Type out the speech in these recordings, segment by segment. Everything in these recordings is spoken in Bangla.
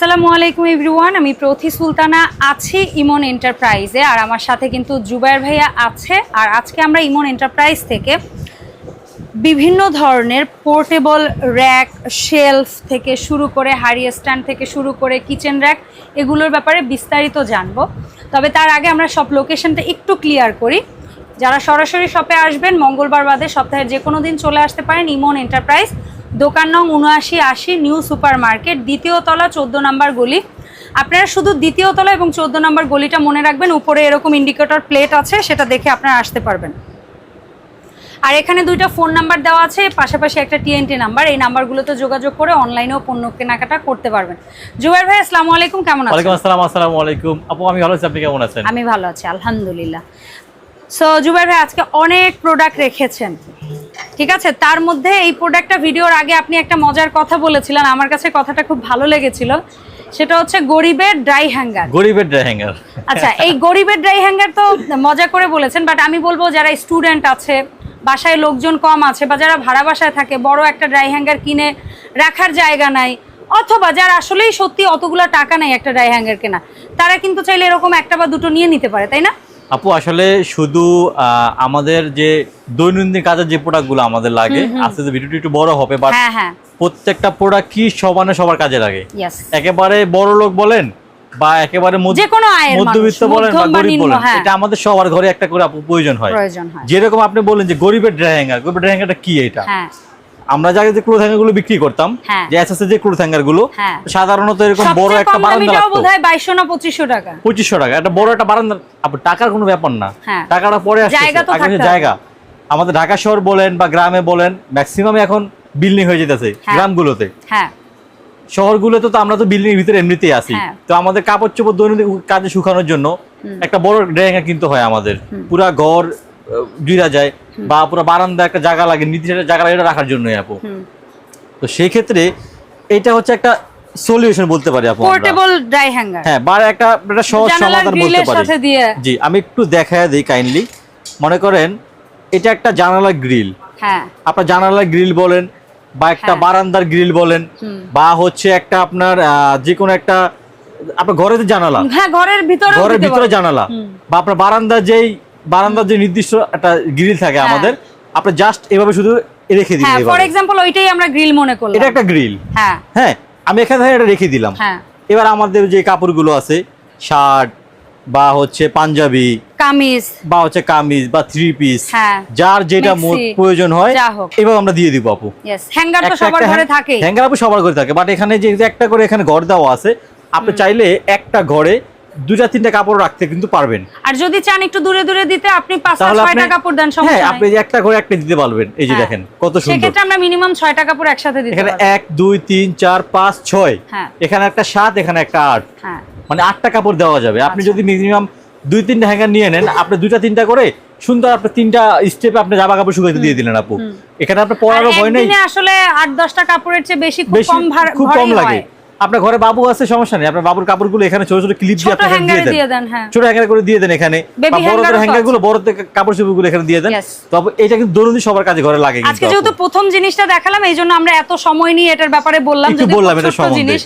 আসসালামু আলাইকুম এভরিওয়ান, আমি প্রথি সুলতানা আছি ইমন এন্টারপ্রাইজে, আর আমার সাথে কিন্তু জুবায়ের ভাইয়া আছে। আর আজকে আমরা ইমন এন্টারপ্রাইজ থেকে বিভিন্ন ধরনের পোর্টেবল র্যাক, শেলফ থেকে শুরু করে হাড়ি স্ট্যান্ড থেকে শুরু করে কিচেন র্যাক, এগুলোর ব্যাপারে বিস্তারিত জানব। তবে তার আগে আমরা সব লোকেশনটা একটু ক্লিয়ার করি। যারা সরাসরি শপে আসবেন, মঙ্গলবার বাদে সপ্তাহের যে কোনো দিন চলে আসতে পারেন ইমন এন্টারপ্রাইজ। দোকান নং উনআশি আশি নিউ সুপার মার্কেট দ্বিতীয় তলা চোদ্দ নম্বর গলি। আপনারা শুধু দ্বিতীয় তলা এবং চোদ্দ নম্বর গলিটা মনে রাখবেন উপরে এরকম ইন্ডিকেটর প্লেট আছে সেটা দেখে আপনারা আসতে পারবেন। আর এখানে দুইটা ফোন নাম্বার দেওয়া আছে পাশাপাশি একটা টিএনটি নাম্বার এই নাম্বারগুলোতে যোগাযোগ করে অনলাইনেও পণ্য কেনাকাটা করতে পারবেন। জুবাইর ভাই আসসালামু আলাইকুম কেমন আছেন? ওয়ালাইকুম আসসালাম আসসালামু আলাইকুম। আপু আমি ভালো আছি আপনি কেমন আছেন? আমি ভালো আছি আলহামদুলিল্লাহ। সো জুবাইর ভাই আজকে অনেক প্রোডাক্ট রেখেছেন। ঠিক আছে? তার মধ্যে এই প্রোডাক্টটা ভিডিওর আগে আপনি একটা মজার কথা বলেছিলেন। আমার কাছে কথাটা খুব ভালো লেগেছিল। সেটা হচ্ছে গরিবের ড্রাই হ্যাঙ্গার গরিবের ড্রাই হ্যাঙ্গার আচ্ছা এই গরিবের ড্রাই হ্যাঙ্গার তো মজা করে বলেছেন বাট আমি বলব যারা স্টুডেন্ট আছে বাসায় লোকজন কম আছে বা যারা ভাড়া বাসায় থাকে বড় একটা ড্রাই হ্যাঙ্গার কিনে রাখার জায়গা নাই অথবা যার আসলেই সত্যি অতগুলো টাকা নেই একটা ড্রাই হ্যাঙ্গার কেনা তারা কিন্তু চাইলে এরকম একটা বা দুটো নিয়ে নিতে পারে তাই না? আপু আসলে শুধু আমাদের যে দৈনন্দিন কাজের যে প্রোডাক্টগুলো আমাদের লাগে আস্তে আস্তে ভিডিওটি একটু বড় হবে বাট হ্যাঁ হ্যাঁ। প্রত্যেকটা প্রোডাক্ট কি সমানে সবার কাজে লাগে। একেবারে বড় লোক বলেন বা একেবারে মধ্যবিত্ত বলেন বা গরিব বলেন হ্যাঁ। এটা আমাদের সবার ঘরে একটা করে আপু প্রয়োজন হয়। প্রয়োজন হয়। যেরকম আপনি বললেন যে গরিবের ড্রাই হ্যাঙ্গার গরিবের ড্রাই হ্যাঙ্গারটা কি এটা? হ্যাঁ। আমরা যাকে যে ক্লোথ হ্যাঙ্গারগুলো বিক্রি করতাম হ্যাঁ। যে এসএস যে ক্লোথ হ্যাঙ্গারগুলো হ্যাঁ। সাধারণত এরকম বড় সবচেয়ে একটা কম বারান্দা লাগতো। বোধহয় বাইশশো না পঁচিশশো টাকা। পঁচিশশো টাকা একটা বড় একটা বারান্দা টাকার কোনো ব্যাপার না। হ্যাঁ। টাকাটা পরে আসছে জায়গা তো জায়গা। আমাদের ঢাকা শহর বলেন বা গ্রামে বলেন ম্যাক্সিমাম এখন বিল্ডিং হয়ে যেতেছে। গ্রামগুলোতে। হ্যাঁ। শহরগুলোতে তো আমরা তো বিল্ডিং এর ভিতরে এমনিতেই আছি। তো আমাদের কাপড় চোপড় দৈনন্দিন কাজে শুকানোর জন্য একটা বড় ড্রেঙ্গা কিনতে হয় আমাদের। পুরা ঘর জুড়া যায়। বা পুরো বারান্দা একটা জায়গা লাগে নির্দিষ্ট জায়গা লাগে এটা রাখার জন্যই আপু। তো সেই ক্ষেত্রে এটা হচ্ছে একটা সলিউশন বলতে পারি আপু পোর্টেবল ড্রাই হ্যাঙ্গার হ্যাঁ বা একটা একটা সহজ সমাধান বলতে পারি। জি আমি একটু দেখায় দিই কাইন্ডলি মনে করেন এটা একটা জানালা গ্রিল হ্যাঁ। আপনার জানালা গ্রিল বলেন বা একটা হ্যাঁ। বারান্দার গ্রিল বলেন বা হচ্ছে একটা আপনার যে কোনো একটা আপনার ঘরের জানালা। হ্যাঁ ঘরের ভিতরে ঘরের ভিতরে জানালা। বা আপনার বারান্দার যেই বারান্দার যে নির্দিষ্ট একটা গ্রিল থাকে হ্যাঁ। আমাদের আপনি জাস্ট এভাবে শুধু রেখে দিন হ্যাঁ ফর। এক্সাম্পল ওইটাই আমরা গ্রিল মনে করলাম। এটা একটা গ্রিল হ্যাঁ। হ্যাঁ আমি এখানে এটা রেখে দিলাম। হ্যাঁ। এবার আমাদের যে কাপড়গুলো আছে শার্ট বা হচ্ছে পাঞ্জাবি কামিজ। বা হচ্ছে কামিজ বা থ্রি পিস হ্যাঁ যার যেটা প্রয়োজন হয়। এবার আমরা দিয়ে দিব আপু। হ্যাঙ্গার তো সবার ঘরে থাকে হ্যাঙ্গার আপু সবার ঘরে থাকে বাট এখানে যে একটা করে এখানে ঘর দেওয়া আছে আপনি চাইলে একটা ঘরে দুটা তিনটা কাপড় রাখতে কিন্তু পারবেন। আর যদি চান একটু দূরে দূরে দিতে আপনি পাঁচ ছয়টা কাপড় দেন হ্যাঁ সমস্যা আপনি নাই যে একটা করে একটা দিতে পারবেন। এই যে হ্যাঁ। দেখেন কত সুন্দর। সেক্ষেত্রে আমরা মিনিমাম ছয়টা কাপড় একসাথে দিতে এখানে এক দুই তিন চার পাঁচ ছয়। হ্যাঁ। এখানে একটা সাত এখানে একটা আট। হ্যাঁ। মানে আটটা কাপড় দেওয়া যাবে। আপনি আচ্ছা। যদি মিনিমাম দুই তিনটা হ্যাঙ্গার নিয়ে নেন আপনি দুইটা তিনটা করে সুন্দর আপনি তিনটা স্টেপে আপনি জামা কাপড় শুকাইতে দিয়ে দিলেন আপু। এখানে আপনার আর পড়ারও ভয় নেই। আসলে আট দশটা কাপড়ের চেয়ে বেশি খুব কম ভার খুব কম লাগে। হয়। আপনার ঘরে বাবু আছে সমস্যা নেই। আপনার বাবুর কাপড়গুলো এখানে ছোট ছোট ক্লিপ দিয়ে আপনি দিয়ে দেন। হ্যাঁ। ছোট হ্যাঙ্গার করে দিয়ে দেন এখানে। বা বড়দের হ্যাঙ্গারগুলো বড়দের কাপড় চোপড় এখানে দিয়ে দেন। তবে এটা কিন্তু দৈনন্দিন সবার কাজে ঘরে লাগে আজকে যেহেতু প্রথম জিনিসটা দেখালাম এই জন্য আমরা এত সময় নিয়ে এটার ব্যাপারে বললাম যদি বললাম ছোট্ট সম্বন্ধে। জিনিস।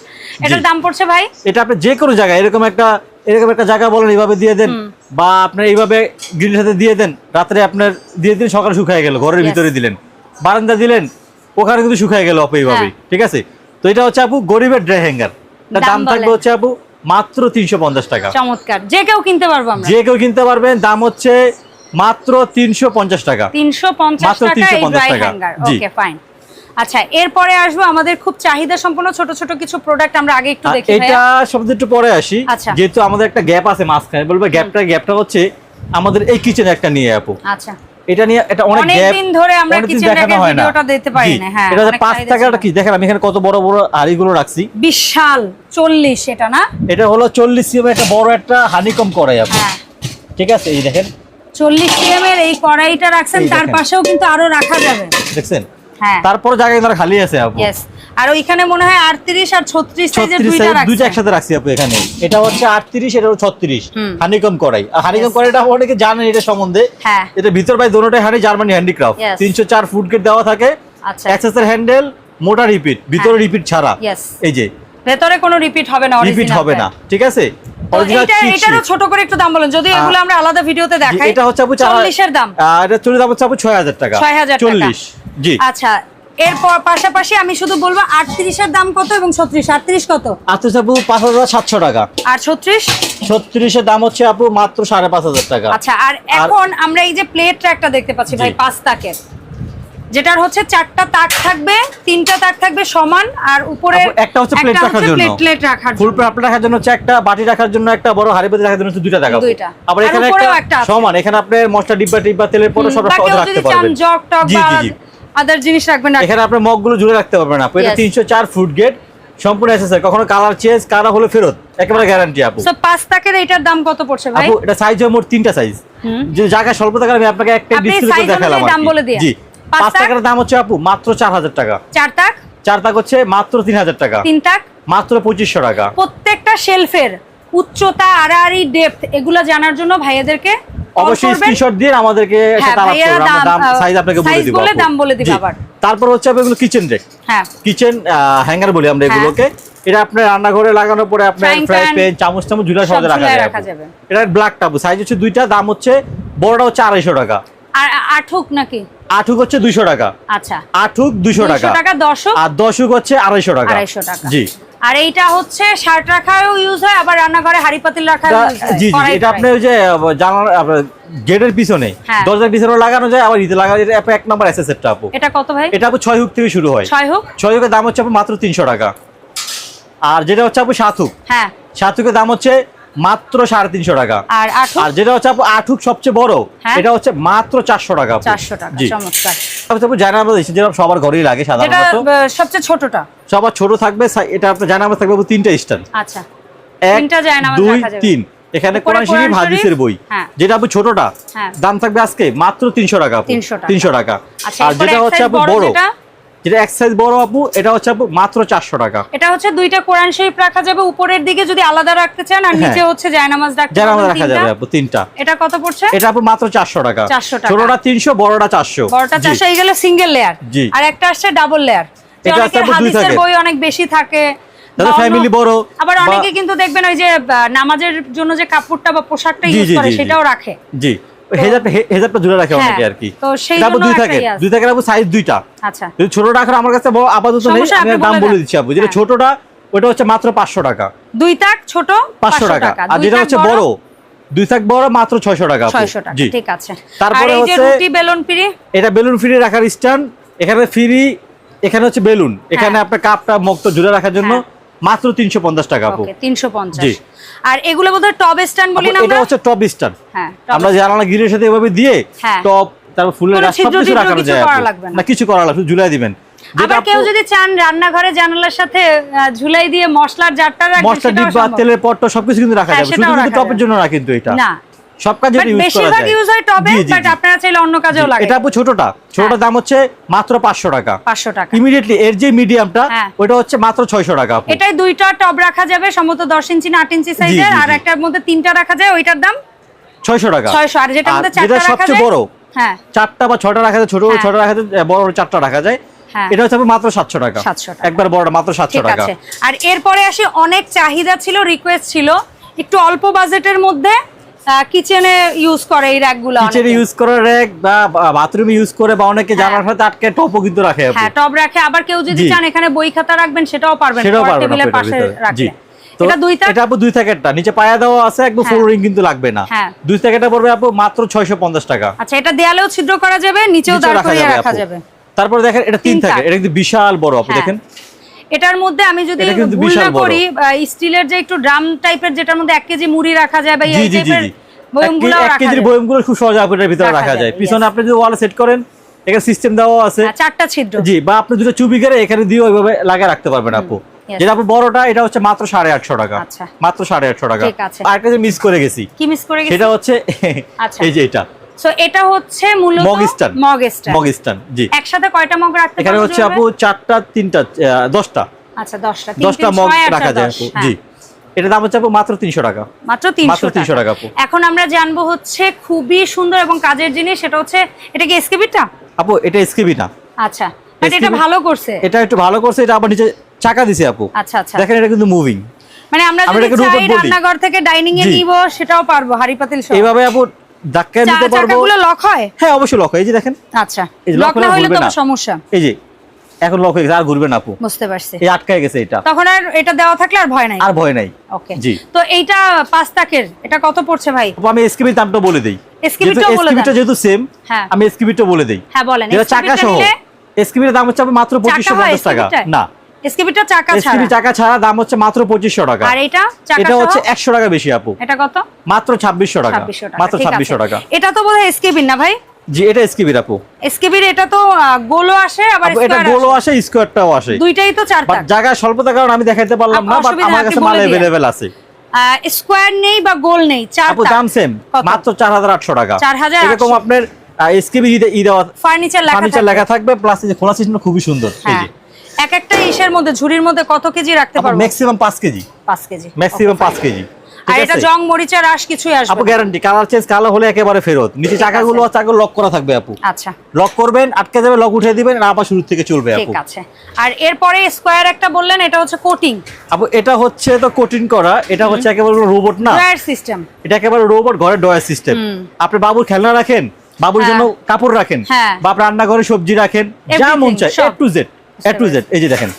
এটার দাম পড়ছে ভাই? এটা আপনি যে কোনো জায়গায় এরকম একটা এরকম একটা জায়গা বলেন এইভাবে দিয়ে দেন। বা আপনার এইভাবে গ্রিলের সাথে দিয়ে দেন। রাত্রে আপনার দিয়ে দিন সকালে শুকায় গেল ঘরের ভিতরে দিলেন। বারান্দা দিলেন ওখানে কিন্তু শুকায় গেল আপু এইভাবে হ্যাঁ। ঠিক আছে? তো এটা হচ্ছে আপু গরিবের ড্রাই হ্যাঙ্গার দাম থাকবে হচ্ছে আপু মাত্র তিনশো পঞ্চাশ টাকা। চমৎকার। যে কেউ কিনতে পারব যে কেউ কিনতে পারবেন দাম হচ্ছে মাত্র তিনশো পঞ্চাশ টাকা। তিনশো পঞ্চাশ টাকা এই 350 ড্রাই টাকা। জি। ফাইন আচ্ছা এরপরে আসব আমাদের খুব চাহিদা সম্পন্ন ছোট ছোট কিছু প্রোডাক্ট আমরা আগে একটু দেখি এটা। সবচেয়ে একটু পরে আসি। আচ্ছা। যেহেতু আমাদের একটা গ্যাপ আছে মাঝখানে বলব গ্যাপটা গ্যাপটা হচ্ছে আমাদের এই কিচেন একটা নিয়ে আপু আচ্ছা। এটা নিয়ে এটা অনেক গ্যাপ দিন ধরে আমরা অনেকদিন কিচেন দেখানো র্যাকের না। ভিডিওটা দিতে পারি না হ্যাঁ এটা হচ্ছে অনেক পাঁচ চাহিদা টাকাটা ছিল। কি? দেখেন আমি এখানে কত বড় বড় হাড়িগুলো রাখছি। বিশাল চল্লিশ এটা না? এটা হলো চল্লিশ সিএম একটা বড় একটা হানিকম করাই আপু হ্যাঁ। ঠিক আছে এই দেখেন। চল্লিশ সিএম এর এই কড়াইটা রাখছেন তার পাশেও কিন্তু আরও রাখা যাবে। দেখছেন? তারপরে জায়গা খালি আছে আপু। আর ওইখানে মনে হয় আটত্রিশ আর ছত্রিশ সাইজের দুইটা রাখছি দুইটা একসাথে রাখছি আপু এখানে। এটা হচ্ছে আটত্রিশ এটা হচ্ছে ছত্রিশ। হুম। হানিকম করাই। আর হানিকম. করাইটা অনেকে জানেন এটা সম্বন্ধে। হ্যাঁ। এটা ভিতর বাই দোনোটাই হানি জার্মানি হ্যান্ডিক্রাফট Yes. তিনশো চার ফুট গেট দেওয়া থাকে। আচ্ছা। অ্যাক্সেসের হ্যান্ডেল মোটা রিপিট ভিতরে রিপিট ছাড়া। এই যে ভেতরে কোনো রিপিট হবে না রিপিট হবে না ঠিক আছে। ছোট করে একটু দাম বলেন। যদি এগুলো আমরা আলাদা ভিডিওতে দেখাই এটা হচ্ছে আপু চার- চল্লিশের দাম। আহ, এটা দাম হচ্ছে আপু টাকা। 6,000 টাকা। চল্লিশ জি। আচ্ছা এরপর পাশাপাশি আমি শুধু বলব দাম কত এবং ছত্রিশ? আটত্রিশ কত? আপু টাকা। আর দাম হচ্ছে আপু মাত্র সাড়ে পাঁচ হাজার টাকা। আচ্ছা আর এখন আমরা এই যে প্লেট ট্র্যাকটা দেখতে পাচ্ছি ভাই জি। যেটার হচ্ছে চারটা তাক থাকবে তিনটা তাক থাকবে সমান আর উপরে একটা হচ্ছে plate রাখার জন্য। প্লেট প্লেট রাখার ফুল প্লেট রাখার জন্য হচ্ছে একটা বাটি রাখার জন্য একটা বড় হাড়িপাতি রাখার জন্য দুইটা টাকা দুইটা। আবার এখানে একটা সমান এখানে আপনি মশলা ডিব্বা টিব্বা তেলের পরে সব রাখতে যদি চান পারবেন। জগ টক বা আদার জিনিস রাখবেন না এখানে আপনি মগগুলো জুড়ে রাখতে পারবেন আপু। এটা Yes. তিনশো চার ফুট গেট সম্পূর্ণ এসেছে কখনো কালার চেঞ্জ কালার হলো ফেরত? একেবারে গ্যারান্টি আপু। তো পাঁচ তাকের এইটার দাম কত পড়ছে ভাই? আপু এটা সাইজ হয় মোট তিনটা সাইজ যে জায়গা স্বল্প টাকা আমি আপনাকে একটা আপনি ডিসপ্লে দেখালাম অনুযায়ী আর দাম বলে দিন। জি। পাঁচ টাকার দাম হচ্ছে আপু মাত্র চার হাজার টাকা। চার তাক? চার টাকা হচ্ছে মাত্র তিন হাজার টাকা। তিন তাক? মাত্র পঁচিশশো টাকা। প্রত্যেকটা শেলফের উচ্চতা আড়াআড়ি ডেপথ এগুলো জানার জন্য ভাইয়াদেরকে অবশ্যই স্ক্রিনশট দিয়ে আমাদেরকে হ্যাঁ, একটা তালাক ভাইয়ারা করবেন। আমরা দাম, দাম সাইজ আপনাকে বলে দিব বলে দাম বলে দিব আবার। তারপর হচ্ছে এগুলো কিচেন রেক হ্যাঁ। কিচেন হ্যাঙ্গার বলি আমরা হ্যাঁ। এগুলোকে। এটা আপনার রান্নাঘরে লাগানোর পরে আপনার ফ্রাই প্যান চামচ ঝুলা সহজে রাখা। যাবে। এটা ব্ল্যাক টাবু সাইজ হচ্ছে দুইটা দাম হচ্ছে বড়টা হচ্ছে আড়াইশো টাকা। আর আঠুক নাকি? আঠুক হচ্ছে দুইশো টাকা। আচ্ছা। আঠুক দুইশো টাকা। টাকা দশক? আর দশক হচ্ছে আড়াইশো টাকা। আড়াইশো টাকা। জি। আর এইটা হচ্ছে শার্ট রাখারও ইউজ হয় আবার রান্নাঘরে হাড়ি পাতিল হয় জি জি এটা ফ্রাই। ওই যে জানার গেটের পিছনে হ্যাঁ। দরজার পিছনে লাগানো যায় আবার ইতে লাগানো যায় এক নম্বর এসএসএরটা আপু। এটা কত ভাই? এটা আপু ছয় হুক থেকে শুরু হয়। ছয় হোক? ছয় হুকের দাম হচ্ছে আপু মাত্র তিনশো টাকা। আর যেটা হচ্ছে আপু সাত হুক। হ্যাঁ। সাত হুকের দাম হচ্ছে মাত্র সাড়ে তিনশো টাকা। আর আঠুক আর যেটা হচ্ছে আপু আট হুক সবচেয়ে বড় হ্যাঁ। এটা হচ্ছে মাত্র চারশো টাকা চারশো টাকা চমৎকার। জানাব যেটা সবার ঘরেই লাগে সাধারণত। সবচেয়ে ছোটটা। সবার ছোট থাকবে এটা আপনার জানাব থাকবে তিনটা স্ট্যান্ড। আচ্ছা। এক দুই তিন। এখানে কোরআন শরীফ হাদিসের বই। হ্যাঁ। যেটা আপু ছোটটা হ্যাঁ। দাম থাকবে আজকে মাত্র তিনশো টাকা আপু। 300 টাকা। তিনশো টাকা। আচ্ছা আর যেটা হচ্ছে size আপু বড় বড় যেটা এক সাইজ বড় আপু এটা হচ্ছে আপু মাত্র চারশো টাকা। এটা হচ্ছে দুইটা কোরআন শরীফ রাখা যাবে। উপরের দিকে যদি আলাদা রাখতে চান আর হ্যাঁ। নিচে হচ্ছে জায়নামাজ রাখতে আমাদের রাখা যাবে আপু তিনটা। এটা কত পড়ছে? এটা আপু মাত্র চারশো টাকা। 400 টাকা। ছোটটা তিনশো বড়টা চারশো। বড়টা জি। চারশো এই গেল সিঙ্গেল লেয়ার। আর একটা আসছে ডাবল লেয়ার এটা দুই থাকে। বই অনেক বেশি থাকে। বড়। আবার অনেকে কিন্তু দেখবেন ওই যে নামাজের জন্য যে কাপড়টা বা পোশাকটা ইউজ করে। সেটাও রাখে। জি। জুড়ে রাখে হ্যাঁ, অনেকে আর কি। তো সেই এটা আপু জন্য দুই থাকে। দুই থাকে আপু সাইজ দুইটা। আচ্ছা। যদি ছোট রাখার আমার কাছে আপাতত নেই আমি দাম বলে বলে দিচ্ছি আপু। যেটা হ্যাঁ। ছোটটা ওটা হচ্ছে মাত্র পাঁচশো টাকা। দুই তাক ছোট পাঁচশো টাকা। আর যেটা হচ্ছে বড় দুই থাক বড় মাত্র ছয়শো টাকা আপু। ছয়শো টাকা। ঠিক আছে। তারপরে হচ্ছে- রুটি বেলুন এটা বেলুন ফ্রি রাখার স্ট্যান্ড। এখানে ফ্রি এখানে হচ্ছে বেলুন। এখানে হ্যাঁ। আপনার কাপটা মুক্ত জুড়ে রাখার জন্য। মাত্র তিনশো পঞ্চাশ টাকা আপু। জি। আর এগুলো বোধহয় টপ স্ট্যান্ড বলি না এটা হচ্ছে টপ স্ট্যান্ড। হ্যাঁ আমরা জানালা গ্রিলের সাথে এভাবে দিয়ে হ্যাঁ। টপ তারপর ফুলের গাছ সব কিছু কিছু যায় না। কিছু করা লাগবে ঝুলাই দিবেন। আবার কেউ যদি চান রান্নাঘরে জানালার সাথে ঝুলাই দিয়ে মশলার জারটা রাখবেন মশলা ডিব্বা তেলের পট্ট সবকিছু কিন্তু রাখা হ্যাঁ, যাবে। শুধু কিন্তু টপের জন্য না কিন্তু এটা। না সব কাজে বেশিরভাগ ইউজ হয় বাট আপনারা চাইলে অন্য কাজেও লাগে। এটা আপু ছোটটা। ছোটটার দাম হচ্ছে মাত্র পাঁচশো টাকা। পাঁচশো টাকা। ইমিডিয়েটলি এর যে মিডিয়ামটা হ্যাঁ। ওটা হচ্ছে মাত্র ছয়শো টাকা আপু এটাই দুইটা টব রাখা যাবে সম্ভবত দশ ইঞ্চি না আট ইঞ্চি সাইজের আর একটার মধ্যে তিনটা রাখা যায় ওইটার দাম ছয়শো টাকা। ছয়শো আর যেটার আর মধ্যে চারটা রাখা সবচেয়ে যায় বড় হ্যাঁ। চারটা বা ছটা রাখা যায় ছোট হ্যাঁ। ছোট রাখা যায় বড় চারটা রাখা যায় হ্যাঁ। এটা হচ্ছে মাত্র সাতশো টাকা। 700 টাকা। একবার বড়টা মাত্র সাতশো ঠিক টাকা। আর এরপরে আসি অনেক চাহিদা ছিল রিকোয়েস্ট ছিল একটু অল্প বাজেটের মধ্যে কিচেনে ইউজ করে এই র্যাকগুলো কিচেনে ইউজ করে র্যাক বা বাথরুমে ইউজ করে বা অনেকে জানার সাথে আটকে টপও কিন্তু রাখে হ্যাঁ টব রাখে। আবার কেউ যদি চান এখানে বই খাতা রাখবেন সেটাও পারবেন। টেবিলের পাশে এটা এটা আপু দুই প্যাকেটটা। নিচে পায়া দেওয়া আছে একদম হ্যাঁ। ফ্লোরিং কিন্তু লাগবে না। হ্যাঁ। দুই প্যাকেটটা পড়বে আপু মাত্র ছয়শো পঞ্চাশ টাকা। আচ্ছা এটা দেয়ালেও ছিদ্র করা যাবে নিচেও দাঁড় রাখা করিয়ে যাবে রাখা যাবে। তারপরে দেখেন এটা তিন থাকে। এটা কিন্তু বিশাল বড় আপু হ্যাঁ। দেখেন। এটার মধ্যে আমি যদি ভুল না করি স্টিলের যে একটু ড্রাম টাইপের যেটার মধ্যে এক কেজি মুড়ি রাখা যায় বা এই টাইপের বয়মগুলো খুব সহজে আপনার ভিতরে রাখা যায় পিছনে আপনি যদি ওয়ালে সেট করেন এখানে সিস্টেম দেওয়া আছে। হ্যাঁ, চারটা ছিদ্র। জি বা আপনি দুটো চুবি করে এখানে দিয়ে ওইভাবে লাগিয়ে রাখতে পারবেন আপু। যেটা বড়টা এটা হচ্ছে মাত্র সাড়ে আটশো টাকা। আচ্ছা। মাত্র সাড়ে আটশো টাকা। আছে। মিস করে গেছি কি মিস করে গেছি? সেটা হচ্ছে আচ্ছা। এই যে এটা। সো এটা হচ্ছে মূলত জি। একসাথে কয়টা মগ রাখতে এখানে হচ্ছে আপু চারটা তিনটা আহ, দশটা। আচ্ছা দশটা। তিন, দশটা তিন, মগ ছয়, আট, রাখা যায় আপু হ্যাঁ। জি। এটা দাম হচ্ছে আপু মাত্র তিনশো টাকা। মাত্র মাত্র তিনশো 300 টাকা। আপু। এখন আমরা জানব হচ্ছে খুবই সুন্দর এবং কাজের জিনিস সেটা হচ্ছে এটা কি এসকেবিটা? আপু এটা স্কিবি না। আচ্ছা এটা ভালো করছে। এটা একটু ভালো করছে এটা আবার নিচে চাকা দিছি আপু। আচ্ছা আচ্ছা। দেখেন এটা কিন্তু মুভিং মানে আমরা যদি চাই রান্নাঘর থেকে ডাইনিং এ নিব সেটাও পারব হাড়ি পাতিল সহ। এইভাবে আপু ধাক্কায় নিতে পারব। চাকাগুলো লক হয়? হ্যাঁ অবশ্যই লক এই যে দেখেন। আচ্ছা লক না হলে তো সমস্যা। এই যে এখন লক হয়ে গেছে আর ঘুরবে না আপু। বুঝতে পারছি। এই আটকায় গেছে এটা। তখন আর এটা দেওয়া থাকলে আর ভয় নাই? আর ভয় নাই। ওকে জি। তো এইটা পাঁচ তাকের এটা কত পড়ছে ভাই? আমি এসকিবির দামটা বলে দেই। এসকিবিটাও বলে দেন। যেহেতু সেম হ্যাঁ। আমি বলে দেই। হ্যাঁ বলেন। যেটা চাকা সহ। এসকিবির দাম হচ্ছে মাত্র পঁচিশশো চাকা হয় পঞ্চাশ টাকা। না। এসকিবিটা চাকা এসকিবি ছাড়া চাকা ছাড়া দাম হচ্ছে মাত্র পঁচিশশো টাকা। আর এটা চাকা এটা হচ্ছে একশো টাকা বেশি আপু। এটা কত? মাত্র ছাব্বিশশো টাকা। 2600 টাকা। মাত্র ঠিক আছে। ছাব্বিশশো টাকা। এটা তো বোধহয় এসকেবির না ভাই? জি এটা এসকিবির আপু। এসকেবির এটা তো গোলও আসে আবার এটা গোলও আসে। স্কোয়ারটাও আসে। দুইটাই তো চার বাট তাক জায়গা স্বল্পতার কারণে আমি দেখাইতে পারলাম না বাট আমার কাছে মাল। অ্যাভেলেবেল আছে। স্কোয়ার নেই বা গোল নেই চার আপু দাম সেম মাত্র চার হাজার আটশো টাকা। 4,800 এরকম আপনার এসকেবি ই দেওয়া ফার্নিচার লেখা ফার্নিচার থাকবে। লেখা থাকবে প্লাস এই খোলা সিস্টেম খুবই সুন্দর। এই হ্যাঁ। যে এক একটা ইসের মধ্যে ঝুড়ির মধ্যে কত কেজি রাখতে পারব? ম্যাক্সিমাম পাঁচ কেজি। পাঁচ কেজি। ম্যাক্সিমাম Okay, পাঁচ fine. কেজি। আর এটা জং মরিচা আশ কিছুই আসবে আপু গ্যারান্টি কালার চেঞ্জ কালো হলে একেবারে ফেরত। নিচে চাকাগুলো চাকা লক করা থাকবে আপু। আচ্ছা। লক করবেন আটকে যাবে লক উঠে দিবেন আর আবার শুরু থেকে চলবে আপু। ঠিক আছে। আর এরপরে স্কোয়ার একটা বললেন এটা হচ্ছে কোটিং আপু এটা হচ্ছে তো কোটিং করা এটা হচ্ছে একেবারে রোবট না। ড্রয়ার সিস্টেম এটা একেবারে রোবট ঘরের ডয়ার সিস্টেম আপনি বাবুর খেলনা রাখেন বাবুর হ্যাঁ। জন্য কাপড় রাখেন হ্যাঁ। বা রান্নাঘরে সবজি রাখেন যা মন চায় A. To Z A to Z এই যে দেখেন।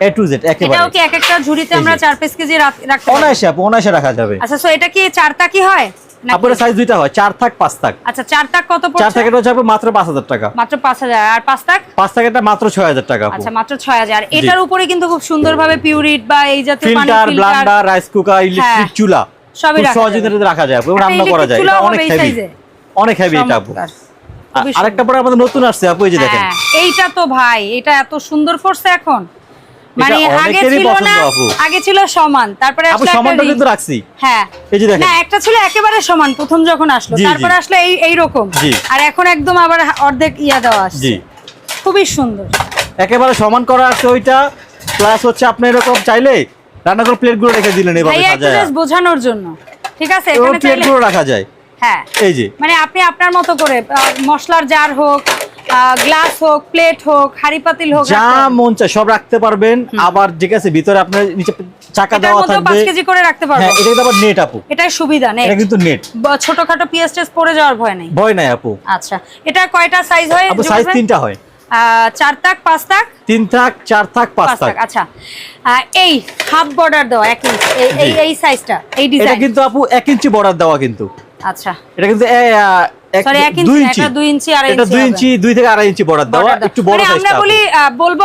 এ টু জেড একেবারে। এটাও কি এক একটা ঝুড়িতে আমরা পিস কেজি রাখ- রাখতে অনায়াসে আপু অনায়াসে রাখা যাবে। আচ্ছা সো এটা কি চার তাকি হয়? আপনার সাইজ দুইটা হয় চার থাক পাঁচ থাক। আচ্ছা চার কত চার পড়ছে? হচ্ছে মাত্র পাঁচ হাজার টাকা। মাত্র পাঁচ হাজার আর পাঁচ পাঁচ মাত্র ছয় হাজার টাকা আচ্ছা মাত্র ছয় হাজার। এটার উপরে কিন্তু খুব সুন্দরভাবে পিউরিট বা এই জাতীয় পানি filter filter blender rice cooker electric হ্যাঁ। চুলা। সবই রাখা রাখা যায় আপু এবং একটা রান্না করা যায়। অনেক হেভি অনেক হেভি এটা আরেকটা পরে আমাদের নতুন আসছে আপু এই যে দেখেন। হ্যাঁ, এইটা তো ভাই এটা এত সুন্দর এখন। মানে আগে ছিল না আগে ছিল সমান তারপরে আসলো সমানটা কিন্তু রাখছি। হ্যাঁ। এই যে দেখেন। না একটা ছিল একেবারে সমান প্রথম যখন আসলো। তারপরে আসলো এই এই রকম। আর এখন একদম আবার অর্ধেক ইয়া দেওয়া আসছে। জি। খুবই সুন্দর। একেবারে সমান করা আছে ওইটা প্লাস হচ্ছে আপনি এরকম চাইলে রান্নাঘর প্লেটগুলো রেখে দিলেন এভাবে সাজায়। বোঝানোর জন্য। ঠিক আছে এখানে প্লেটগুলো রাখা যায়। হ্যাঁ। এই যে। মানে আপনি আপনার মতো করে মশলার জার হোক গ্লাস হোক প্লেট হোক হাড়ি পাতিল হোক যা মন চায় সব রাখতে পারবেন। আবার ঠিক আছে ভিতরে আপনার নিচে চাকা দেওয়া থাকবে পাঁচ কেজি করে রাখতে পারব। হ্যাঁ এটা কিন্তু আবার নেট আপু। সুবিধা নেই এটা কিন্তু নেট ছোটখাটো পিএস টেস পড়ে যাওয়ার ভয় নেই। ভয় নাই আপু। আচ্ছা এটা কয়টা সাইজ হয়? আপু সাইজ তিনটা হয়। চার তাক পাঁচ তাক? তিন থাক চার থাক পাঁচ তাক। আচ্ছা। এই হাফ বর্ডার দেওয়া এক ইঞ্চ এই- সাইজটা এই এটা কিন্তু আপু এক ইঞ্চি বর্ডার দেওয়া কিন্তু। আচ্ছা। এটা কিন্তু এ- আহ, এক- Sorry, এক ইঞ্চি দুই না, ইঞ্চি। এটা দুই ইঞ্চি, আড়াই এটা ইঞ্চি দুই হবে। ইঞ্চি দুই থেকে আমরা বলি বলব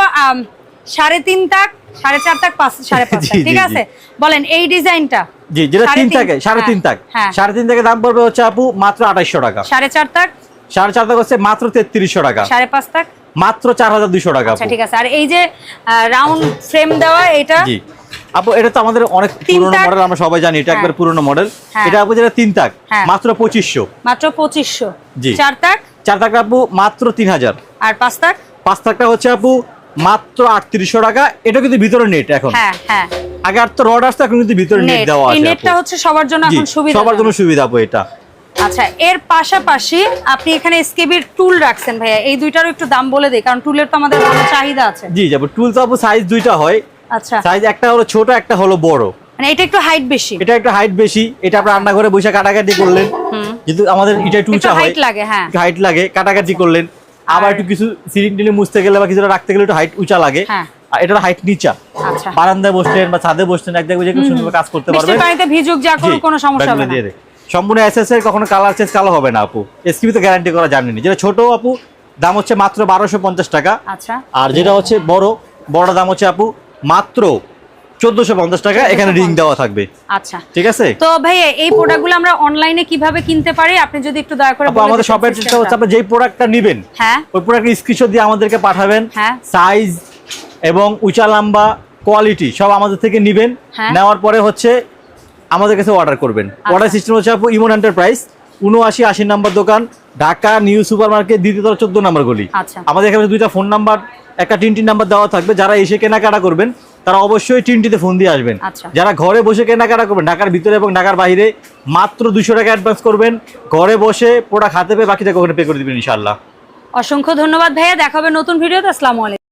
সাড়ে তিন তাক সাড়ে চার তাক পাঁচ সাড়ে পাঁচ ঠিক আছে? বলেন এই ডিজাইনটা জি যেটা তিন তিন- থাকে সাড়ে হ্যাঁ, তিন তাক। হ্যাঁ। সাড়ে তিন থেকে দাম পড়বে হচ্ছে আপু মাত্র আঠাইশশো টাকা। সাড়ে চার তাক? সাড়ে চার তাক হচ্ছে মাত্র তেত্রিশশো টাকা। সাড়ে পাঁচ তাক? মাত্র চার হাজার দুইশো টাকা আচ্ছা ঠিক আছে। আর এই যে রাউন্ড ফ্রেম দেওয়া এটা আপু এটা তো আমাদের অনেক পুরনো মডেল আমরা সবাই জানি এটা একবার হ্যাঁ। পুরনো মডেল হ্যাঁ। এটা আপু যেটা তিন তাক হ্যাঁ। মাত্র পঁচিশশো। মাত্র পঁচিশশো। জি। চার তাক? চার তাক আপু মাত্র তিন হাজার। আর পাঁচ তাক? পাঁচ তাকটা হচ্ছে আপু মাত্র আটত্রিশশো টাকা। এটা কিন্তু ভিতরে নেট এখন। আগে আর তো রড আসতো এখন কিন্তু ভিতরে নেট নেট দেওয়া আছে নেটটা হচ্ছে সবার জন্য এখন সুবিধা। সবার জন্য সুবিধা আপু এটা। আচ্ছা এর পাশাপাশি আপনি এখানে এসকেবির টুল রাখছেন ভাইয়া। এই দুইটারও একটু দাম বলে দেই কারণ টুলের তো আমাদের ভালো চাহিদা আছে। জি যাব। টুল তো আপু সাইজ দুইটা হয়। আচ্ছা। সাইজ একটা হলো ছোট একটা হলো বড়। মানে এটা একটু হাইট বেশি। এটা একটু হাইট বেশি এটা আপনার রান্নাঘরে বসে কাটাকাটি করলেন। যেহেতু আমাদের এটা একটু উঁচা হয়। হাইট লাগে হ্যাঁ। হাইট লাগে কাটাকাটি করলেন। আবার একটু কিছু সিলিং টিলিং মুছতে গেলে বা কিছুটা রাখতে গেলে একটু হাইট উঁচা লাগে। হ্যাঁ। এটার হাইট নিচা। আচ্ছা। বারান্দায় বসলেন বা ছাদে বসলেন এক জায়গায় খুব সুন্দর কাজ করতে পারবেন। পানিতে ভিজুক যা করুক কোনো সমস্যা হবে না। সম্পূর্ণ এসএস এর কখনো কালার চেঞ্জ কালো হবে না আপু। এসকিবি তো গ্যারান্টি করা জানেনি যেটা ছোট আপু দাম হচ্ছে মাত্র বারোশো পঞ্চাশ টাকা। আচ্ছা। আর যেটা হচ্ছে বড় বড় দাম হচ্ছে আপু মাত্র চোদ্দশো পঞ্চাশ টাকা এখানে রিং দেওয়া থাকবে। আচ্ছা। ঠিক আছে? তো এই প্রোডাক্টগুলো আমরা অনলাইনে কীভাবে কিনতে পারি? আপনি যদি একটু দয়া করে আমাদের শপের system-টা। হচ্ছে আপনি যেই প্রোডাক্টটা নেবেন হ্যাঁ। ওই প্রোডাক্টের স্ক্রিনশট দিয়ে আমাদেরকে পাঠাবেন। হ্যাঁ। সাইজ এবং উঁচা লম্বা কোয়ালিটি সব আমাদের থেকে নেবেন। হ্যাঁ। নেওয়ার পরে হচ্ছে আমাদের কাছে অর্ডার করবেন। অর্ডার সিস্টেম হচ্ছে আপু ইমন এন্টারপ্রাইজ উনআশি আশি নাম্বার দোকান ঢাকা নিউ সুপার মার্কেট দ্বিতীয় চোদ্দ নাম্বার গলি। আচ্ছা। আমাদের এখানে দুইটা ফোন নাম্বার একটা টিনটি নাম্বার দেওয়া থাকবে। যারা এসে কেনাকাটা করবেন তারা অবশ্যই টিনটিতে ফোন দিয়ে আসবেন। আচ্ছা। যারা ঘরে বসে কেনাকাটা করবেন ঢাকার ভিতরে এবং ঢাকার বাইরে মাত্র দুশো টাকা অ্যাডভান্স করবেন। ঘরে বসে প্রোডাক্ট হাতে পেয়ে বাকি টাকা ওখানে পে করে দিবেন ইনশাল্লাহ অসংখ্য ধন্যবাদ ভাইয়া। দেখা হবে নতুন ভিডিওতে আসসালামু আলাইকুম।